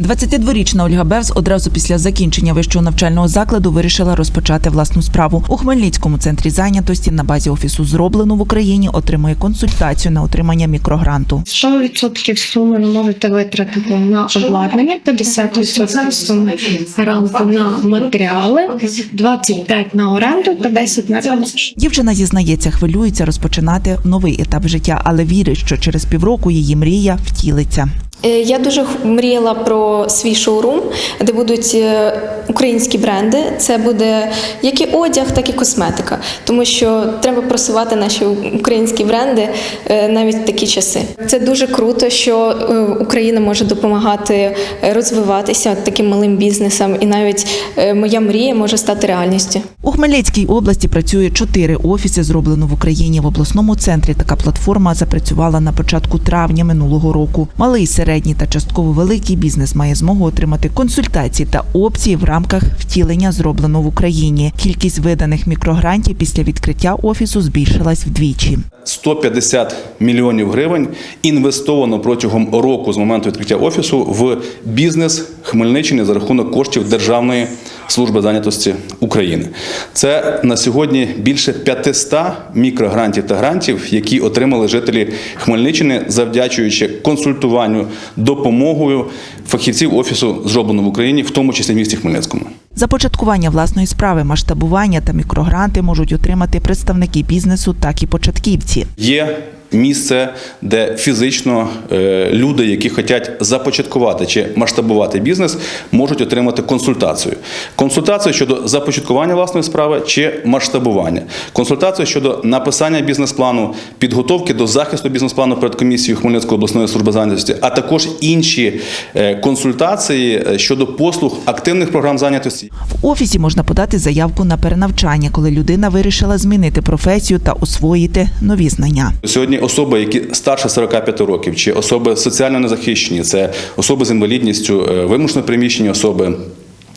22-річна Ольга Бевз одразу після закінчення вищого навчального закладу вирішила розпочати власну справу. У Хмельницькому центрі зайнятості на базі офісу зроблено в Україні отримує консультацію на отримання мікрогранту. 100% суми ви можете витратити на обладнання, 50% суми гранту на матеріали, 25% на оренду та 10% на ремонт. Дівчина зізнається, хвилюється розпочинати новий етап життя, але вірить, що через півроку її мрія втілиться. Е, Я дуже мріяла про свій шоурум, де будуть е, українські бренди. Це буде як і одяг, так і косметика, тому що треба просувати наші українські бренди е, навіть в такі часи. Це дуже круто, що Україна може допомагати розвиватися таким малим бізнесам, і навіть моя мрія може стати реальністю. У Хмельницькій області працює чотири офіси, зроблено в Україні. В обласному центрі така платформа запрацювала на початку травня минулого року. Малий, середній та частково великий бізнес має змогу отримати консультації та опції в рамках втілення зроблено в Україні. Кількість виданих мікрогрантів після відкриття офісу збільшилась вдвічі. 150 мільйонів гривень інвестовано протягом року з моменту відкриття офісу в бізнес Хмельниччини за рахунок коштів Державної служби зайнятості України. Це на сьогодні більше 500 мікрогрантів та грантів, які отримали жителі Хмельниччини, завдячуючи консультуванню, допомогою фахівців офісу зроблено в Україні, в тому числі в місті Хмельницькому. Започаткування власної справи, масштабування та мікрогранти можуть отримати представники бізнесу, так і початківці. Є місце, де фізично е, люди, які хочуть започаткувати чи масштабувати бізнес, можуть отримати консультацію. Консультацію щодо започаткування власної справи чи масштабування. Консультацію щодо написання бізнес-плану, підготовки до захисту бізнес-плану перед комісією Хмельницької обласної служби зайнятості, а також інші е, консультації е, щодо послуг активних програм зайнятості. В офісі можна подати заявку на перенавчання, коли людина вирішила змінити професію та освоїти нові знання. Сьогодні особи, які старше 45 років, чи особи соціально незахищені, це особи з інвалідністю, е, вимушено приміщені особи.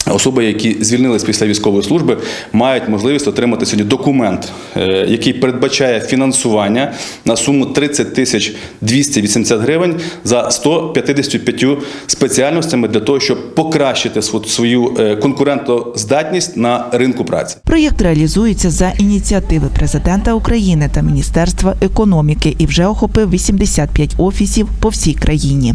Особи, які звільнились після військової служби, мають можливість отримати сьогодні документ, е, який передбачає фінансування на суму 30 тисяч 280 гривень за 155 спеціальностями для того, щоб покращити сво- свою е, конкурентоздатність на ринку праці. Проєкт реалізується за ініціативи президента України та Міністерства економіки і вже охопив 85 офісів по всій країні.